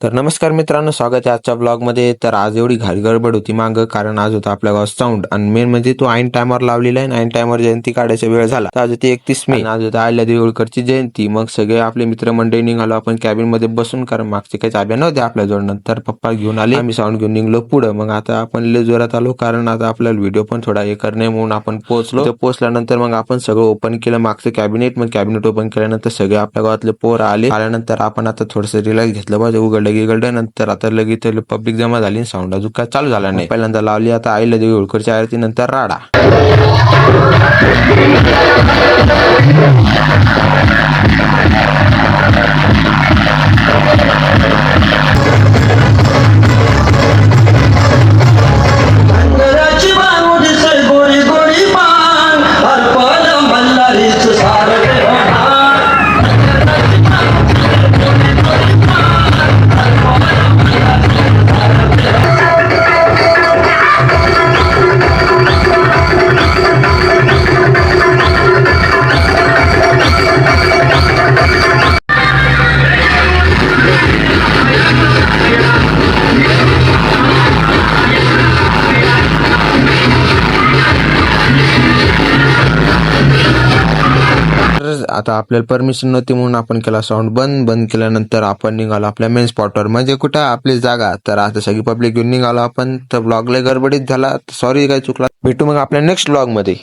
तर नमस्कार मित्रांनो स्वागत आहे आजच्या ब्लॉगमध्ये तर आज एवढी घाई गडबड होती मागं कारण आज होता आपल्या गावात साऊंड आणि मेन म्हणजे तो ऐन टायमर लावलेला आहे आईन टायमर जयंती काढायचा वेळ झाला. आज होती एकतीस मे. आज होता आल्या देवळकरची जयंती. मग सगळे आपले मित्रमंडळी निघालो आपण कॅबिनमध्ये बसून कारण मागचे काही चाब्या नव्हत्या आपल्या जोड नंतर पप्पा घेऊन आले. आम्ही साऊंड घेऊन निघलो पुढं. मग आता आपण लय जोरात आलो कारण आता आपल्याला व्हिडिओ पण थोडा हे करणे म्हणून आपण पोहोचलो. पोहोचल्यानंतर मग आपण सगळं ओपन केलं मागचं कॅबिनेट मग कॅबिनेट ओपन केल्यानंतर सगळे आपल्या गावातले पोर आले. आल्यानंतर आपण आता थोडस रिलॅक्स घेतलं. पाहिजे उघडलं इकडे नंतर आता लगेच पब्लिक जमा झाली साऊंड अजून काय चालू झाला नाही. पहिल्यांदा लावली आता आईला देवी होळकरच्या आरती नंतर राडा. आता आपल्याला परमिशन नव्हती म्हणून आपण केला साऊंड बंद. बंद केल्यानंतर आपण निघालो आपल्या मेन स्पॉटवर म्हणजे कुठं? आपली जागा. तर आता सगळी पब्लिक घेऊन निघालो आपण. तर ब्लॉगला गडबडीत झाला. सॉरी काय चुकला. भेटू मग आपल्या नेक्स्ट ब्लॉगमध्ये.